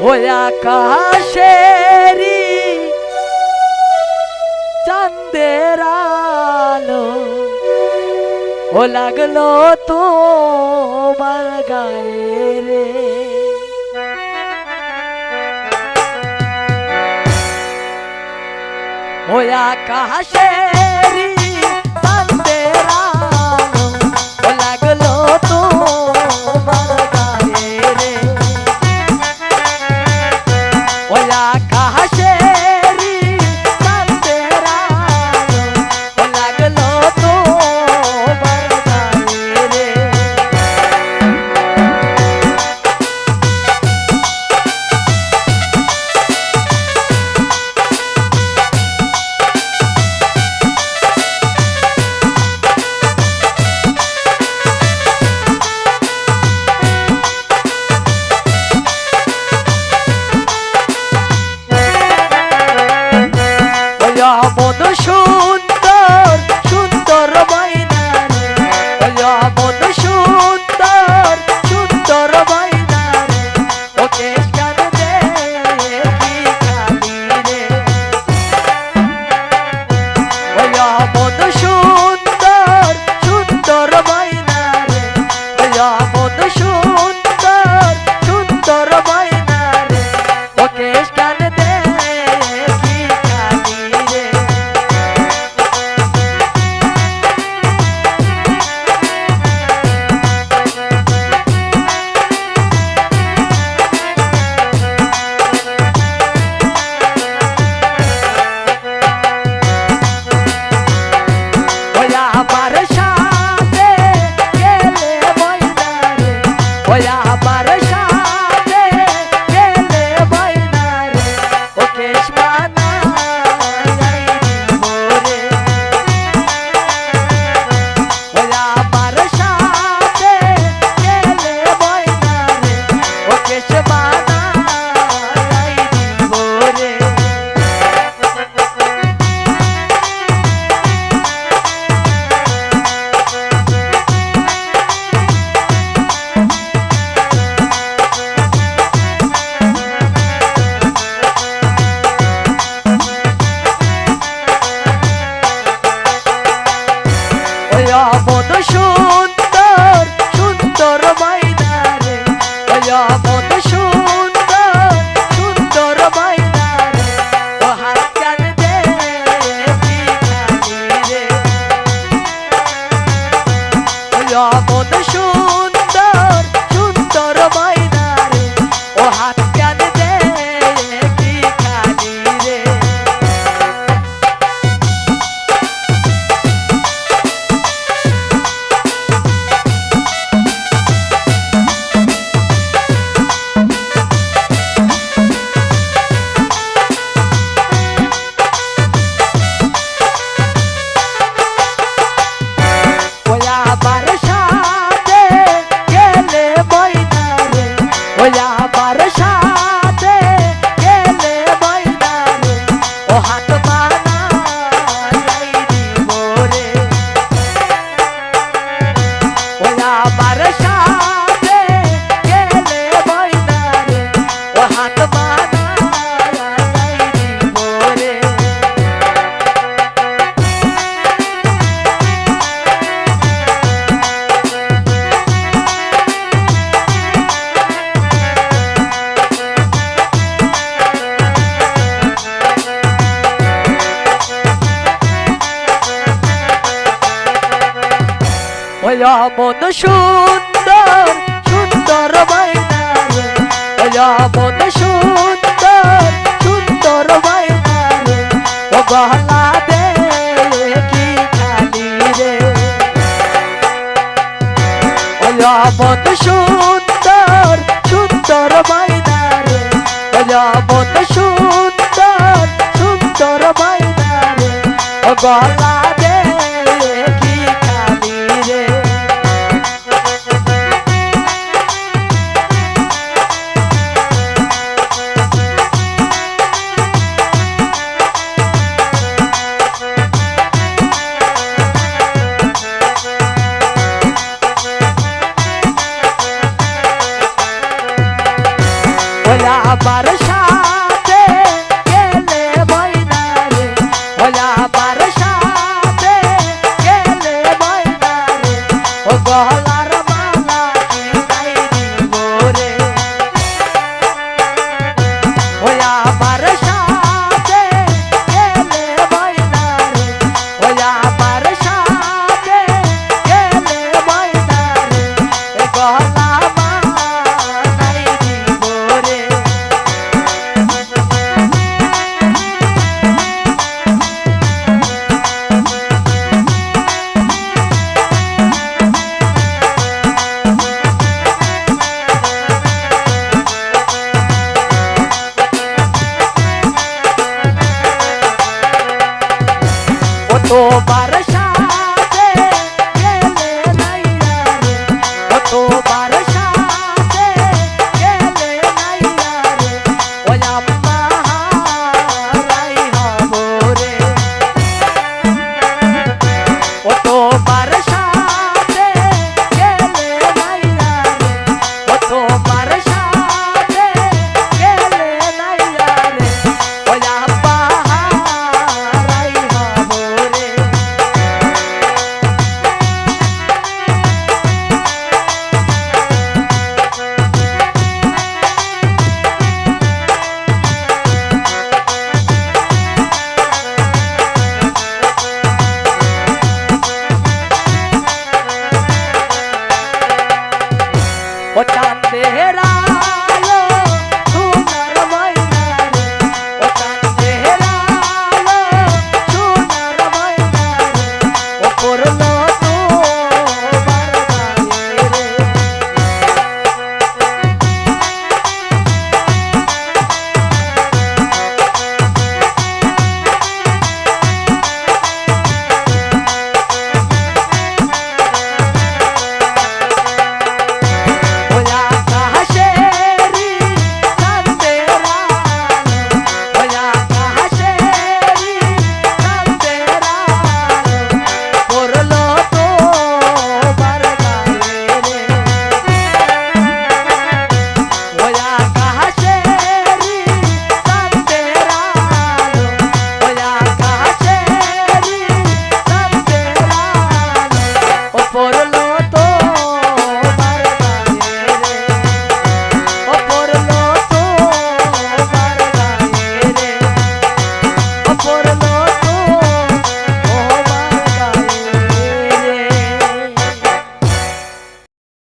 ওই আকাশেরি চাঁদের আলো। ও লাগল তোমার গায়ে রে। ওই আকাশের ya মন সুন্দর সুন্দর বাইনা মন সুন্দর সুন্দর বাইনা ও বাহলা দে, কি খালি রে। মন সুন্দর সুন্দর বাইনা মন সুন্দর সুন্দর বাইনা ও গলা para What?